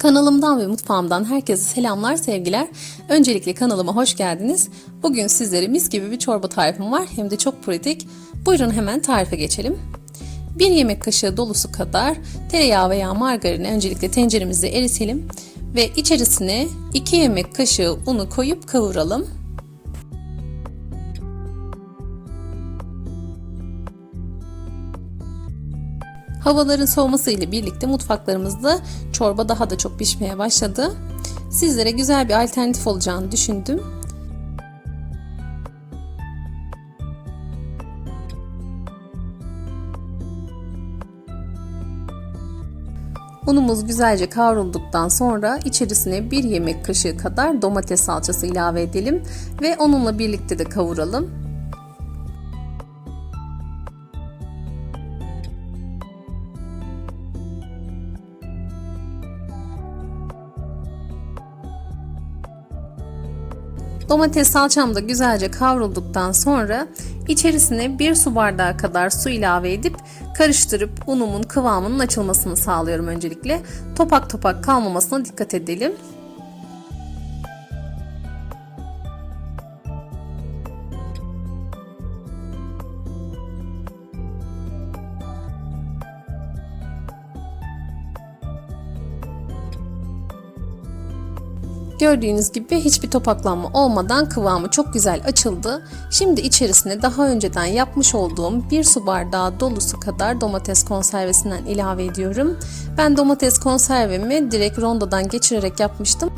Kanalımdan ve mutfağımdan herkese selamlar, sevgiler. Öncelikle kanalıma hoş geldiniz. Bugün sizlere mis gibi bir çorba tarifim var. Hem de çok pratik. Buyurun hemen tarife geçelim. Bir yemek kaşığı dolusu kadar tereyağı veya margarini öncelikle tenceremizde eritelim. Ve içerisine 2 yemek kaşığı unu koyup kavuralım. Havaların soğuması ile birlikte mutfaklarımızda çorba daha da çok pişmeye başladı. Sizlere güzel bir alternatif olacağını düşündüm. Unumuz güzelce kavrulduktan sonra içerisine bir yemek kaşığı kadar domates salçası ilave edelim ve onunla birlikte de kavuralım. Domates salçam da güzelce kavrulduktan sonra içerisine bir su bardağı kadar su ilave edip karıştırıp unumun kıvamının açılmasını sağlıyorum öncelikle. Topak topak kalmamasına dikkat edelim. Gördüğünüz gibi hiçbir topaklanma olmadan kıvamı çok güzel açıldı. Şimdi içerisine daha önceden yapmış olduğum bir su bardağı dolusu kadar domates konservesinden ilave ediyorum. Ben domates konservemi direkt rondodan geçirerek yapmıştım.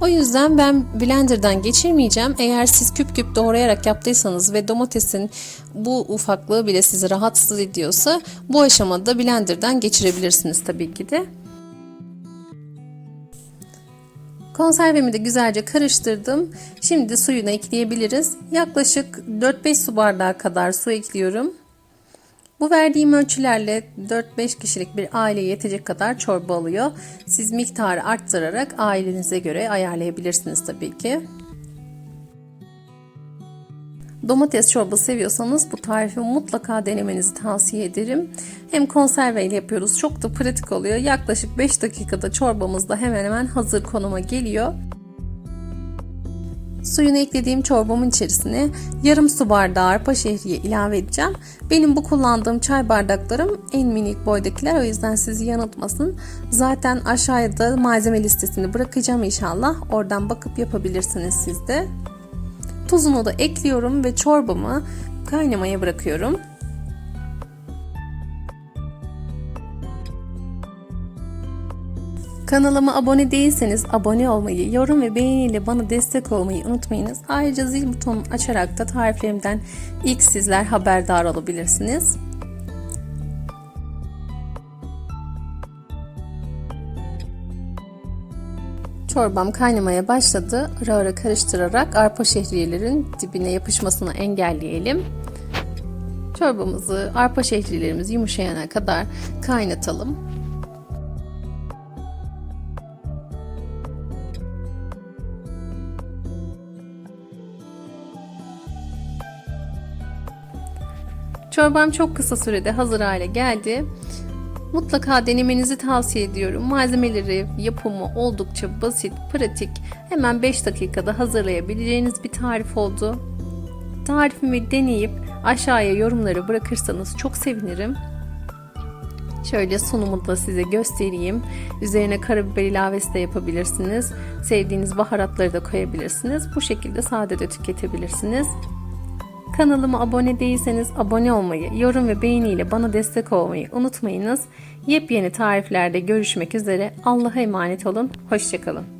O yüzden ben blenderdan geçirmeyeceğim. Eğer siz küp küp doğrayarak yaptıysanız ve domatesin bu ufaklığı bile sizi rahatsız ediyorsa bu aşamada blenderdan geçirebilirsiniz tabii ki de. Konservemi de güzelce karıştırdım. Şimdi suyunu ekleyebiliriz. Yaklaşık 4-5 su bardağı kadar su ekliyorum. Bu verdiğim ölçülerle 4-5 kişilik bir aileye yetecek kadar çorba alıyor. Siz miktarı arttırarak ailenize göre ayarlayabilirsiniz tabii ki. Domates çorbası seviyorsanız bu tarifi mutlaka denemenizi tavsiye ederim. Hem konserve ile yapıyoruz. Çok da pratik oluyor. Yaklaşık 5 dakikada çorbamız da hemen hemen hazır konuma geliyor. Suyunu eklediğim çorbamın içerisine yarım su bardağı arpa şehriye ilave edeceğim. Benim bu kullandığım çay bardaklarım en minik boydakiler o yüzden sizi yanıltmasın. Zaten aşağıda malzeme listesini bırakacağım inşallah. Oradan bakıp yapabilirsiniz siz de. Tuzunu da ekliyorum ve çorbamı kaynamaya bırakıyorum. Kanalıma abone değilseniz abone olmayı, yorum ve beğeniyle bana destek olmayı unutmayınız. Ayrıca zil butonunu açarak da tariflerimden ilk sizler haberdar olabilirsiniz. Çorbam kaynamaya başladı. Ara ara karıştırarak arpa şehriyelerin dibine yapışmasını engelleyelim. Çorbamızı arpa şehriyelerimiz yumuşayana kadar kaynatalım. Çorbam çok kısa sürede hazır hale geldi. Mutlaka denemenizi tavsiye ediyorum. Malzemeleri, yapımı oldukça basit, pratik. Hemen 5 dakikada hazırlayabileceğiniz bir tarif oldu. Tarifimi deneyip aşağıya yorumları bırakırsanız çok sevinirim. Şöyle sunumu da size göstereyim. Üzerine karabiber ilavesi de yapabilirsiniz. Sevdiğiniz baharatları da koyabilirsiniz. Bu şekilde sade de tüketebilirsiniz. Kanalıma abone değilseniz abone olmayı, yorum ve beğeniyle bana destek olmayı unutmayınız. Yepyeni tariflerde görüşmek üzere. Allah'a emanet olun. Hoşçakalın.